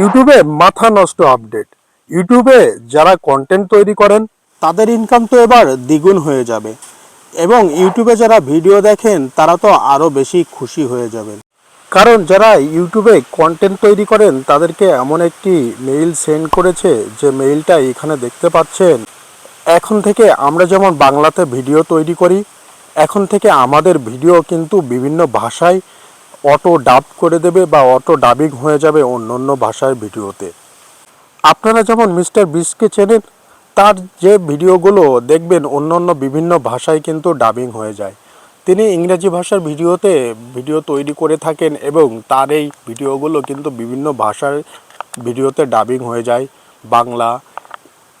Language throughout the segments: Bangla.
ইউটিউবে মাথা নষ্ট আপডেট। ইউটিউবে যারা কন্টেন্ট তৈরি করেন, তাদের ইনকাম তো এবার দ্বিগুণ হয়ে যাবে। এবং ইউটিউবে যারা ভিডিও দেখেন, তারা তো আরও বেশি খুশি হয়ে যাবেন। কারণ যারা ইউটিউবে কন্টেন্ট তৈরি করেন, তাদেরকে এমন একটি মেইল সেন্ড করেছে যে মেইলটা এখানে দেখতে পাচ্ছেন, এখন থেকে আমরা যেমন বাংলাতে ভিডিও তৈরি করি, এখন থেকে আমাদের ভিডিও কিন্তু বিভিন্ন ভাষায় অটো ডাব করে দেবে বা অটো ডাবিং হয়ে যাবে অন্য অন্য ভাষার ভিডিওতে। আপনারা যেমন মিস্টার বিসকে চেনেন, তার যে ভিডিওগুলো দেখবেন অন্য অন্য বিভিন্ন ভাষায় কিন্তু ডাবিং হয়ে যায়। তিনি ইংরেজি ভাষার ভিডিওতে ভিডিও তৈরি করে থাকেন এবং তার এই ভিডিওগুলো কিন্তু বিভিন্ন ভাষার ভিডিওতে ডাবিং হয়ে যায়। বাংলা,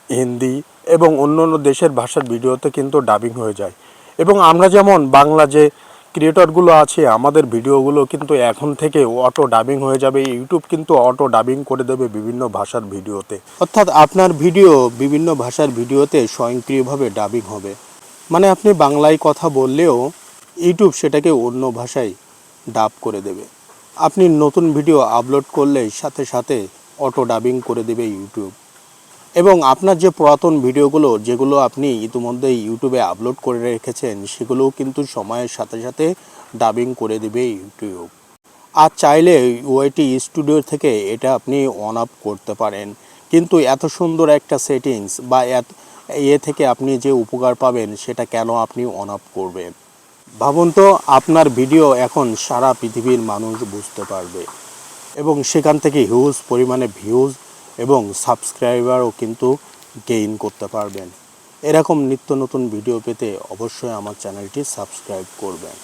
হিন্দি এবং অন্য অন্য দেশের ভাষার ভিডিওতে কিন্তু ডাবিং হয়ে যায়। এবং আমরা যেমন বাংলা যে ক্রিয়েটরগুলো আছে, আমাদের ভিডিওগুলো কিন্তু এখন থেকে অটো ডাবিং হয়ে যাবে। ইউটিউব কিন্তু অটো ডাবিং করে দেবে বিভিন্ন ভাষার ভিডিওতে। অর্থাৎ আপনার ভিডিও বিভিন্ন ভাষার ভিডিওতে স্বয়ংক্রিয়ভাবে ডাবিং হবে। মানে আপনি বাংলায় কথা বললেও ইউটিউব সেটাকে অন্য ভাষায় ডাব করে দেবে। আপনি নতুন ভিডিও আপলোড করলেই সাথে সাথে অটো ডাবিং করে দেবে ইউটিউব এবং আপনার যে পুরাতন ভিডিওগুলো, যেগুলো আপনি ইতিমধ্যে ইউটিউবে আপলোড করে রেখেছেন, সেগুলোও কিন্তু সময়ের সাথে সাথে ডাবিং করে দেবে ইউটিউব। আর চাইলে ওয়াইটি স্টুডিও থেকে এটা আপনি অন আপ করতে পারেন। কিন্তু এত সুন্দর একটা সেটিংস বা এত, এ থেকে আপনি যে উপকার পাবেন, সেটা কেন আপনি অন আপ করবেন? ভাবুন তো, আপনার ভিডিও এখন সারা পৃথিবীর মানুষ বুঝতে পারবে। এবং সেখান থেকে হিউজ পরিমাণে ভিউজ এবং সাবস্ক্রাইবারও কিন্তু গেইন করতে পারবেন। এরকম নিত্য নতুন ভিডিও পেতে অবশ্যই আমার চ্যানেলটি সাবস্ক্রাইব করবেন।